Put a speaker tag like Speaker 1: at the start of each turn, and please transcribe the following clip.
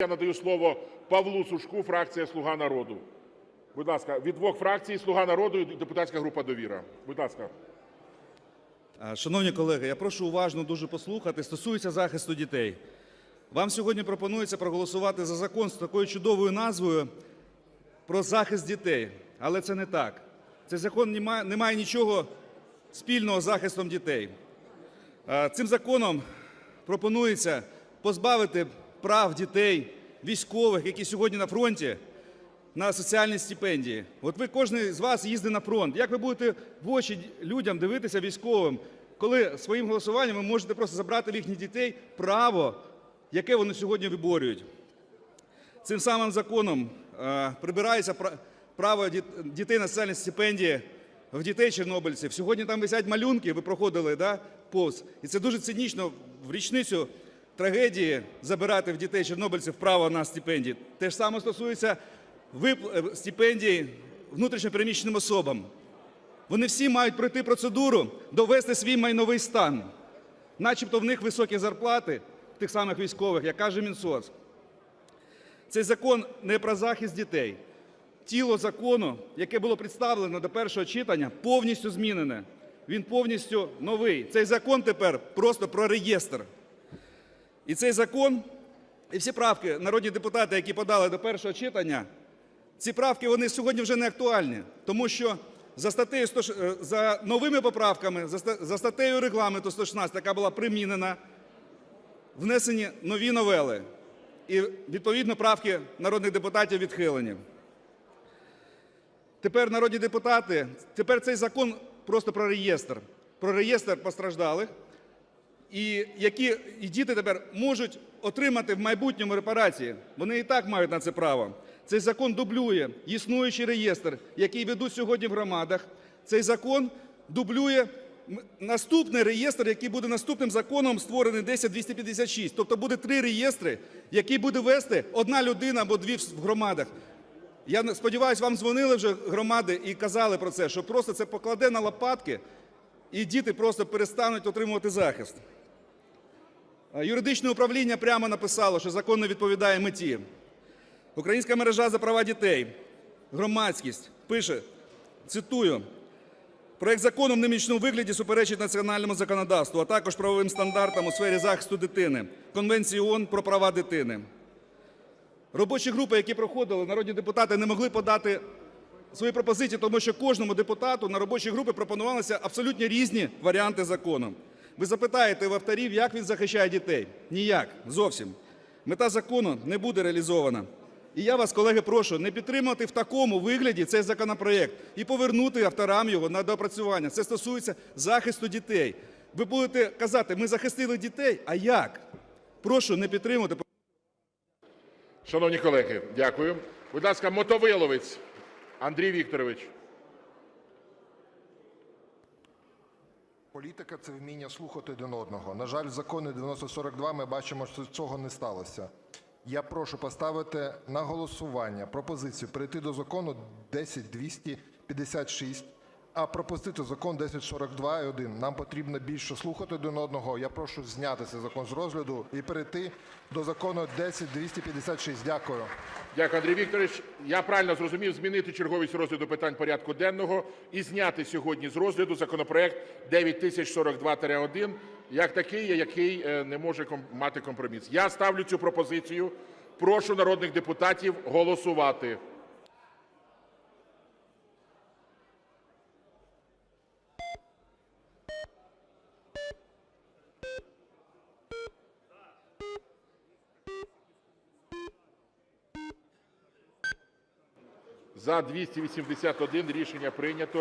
Speaker 1: Я надаю слово Павлу Сушку, фракція "Слуга народу". Будь ласка, від двох фракцій "Слуга народу" і депутатська група "Довіра". Будь ласка.
Speaker 2: Шановні колеги, я прошу уважно дуже послухати. Стосується захисту дітей. Вам сьогодні пропонується проголосувати за закон з такою чудовою назвою про захист дітей. Але це не так. Цей закон не має, не має нічого спільного з захистом дітей. Цим законом пропонується позбавити прав дітей, військових, які сьогодні на фронті, на соціальні стипендії. От ви кожен з вас їздить на фронт. Як ви будете в очі людям дивитися військовим, коли своїм голосуванням ви можете просто забрати в їхніх дітей право, яке вони сьогодні виборюють? Цим самим законом е, прибирається пра- право дітей на соціальні стипендії в дітей чорнобильців. Сьогодні там висять малюнки, ви проходили да, повз. І це дуже цинічно в річницю трагедії забирати в дітей чорнобильців право на стипендії. Те ж саме стосується е, стипендій внутрішньопереміщеним особам. Вони всі мають пройти процедуру, довести свій майновий стан. Начебто в них високі зарплати, тих самих військових, як каже Мінсоц. Цей закон не про захист дітей. Тіло закону, яке було представлено до першого читання, повністю змінене. Він повністю новий. Цей закон тепер просто про реєстр. І цей закон, і всі правки, народні депутати, які подали до першого читання, ці правки вони сьогодні вже не актуальні, тому що за статтею 100 ш- е, за новими поправками, за статтею регламенту 116, яка була примінена, внесені нові новели. І відповідно правки народних депутатів відхилені. Тепер народні депутати, тепер цей закон просто про реєстр, про реєстр постраждалих, і які і діти тепер можуть отримати в майбутньому репарації. Вони і так мають на це право. Цей закон дублює існуючий реєстр, який ведуть сьогодні в громадах. Цей закон дублює наступний реєстр, який буде наступним законом створений 10256. Тобто буде три реєстри, які буде вести одна людина або дві в громадах. Я сподіваюся, вам дзвонили вже громади і казали про це, що просто це покладе на лопатки, і діти просто перестануть отримувати захист. Е, Юридичне управління прямо написало, що закон не відповідає меті. Українська мережа за права дітей, громадськість пише, цитую, проект закону в нинішньому вигляді суперечить національному законодавству, а також правовим стандартам у сфері захисту дитини, Конвенції ООН про права дитини. Робочі групи, які проходили, народні депутати не могли подати свої пропозиції, тому що кожному депутату на робочій групі пропонувалися абсолютно різні варіанти закону. Ви запитаєте в авторів, як він захищає дітей? Ніяк, зовсім. Мета закону не буде реалізована. І я вас, колеги, прошу не підтримати в такому вигляді цей законопроект і повернути авторам його на доопрацювання. Це стосується захисту дітей. Ви будете казати, ми захистили дітей, а як? Прошу не підтримувати.
Speaker 1: Шановні колеги, дякую. Будь ласка, Мотовиловець Андрій Вікторович.
Speaker 3: Політика це вміння слухати один одного. На жаль, в законі 9042 ми бачимо, що цього не сталося. Я прошу поставити на голосування пропозицію перейти до закону 10256, а пропустити закон 1042 і 1. Нам потрібно більше слухати один одного. Я прошу зняти цей закон з розгляду і перейти до закону 10256. Дякую.
Speaker 1: Дякую, Андрій Вікторович. Я правильно зрозумів змінити черговість розгляду питань порядку денного і зняти сьогодні з розгляду законопроект 9042-1 як такий, який е, не може мати компроміс. Я ставлю цю пропозицію. Прошу народних депутатів голосувати. За 281 рішення прийнято.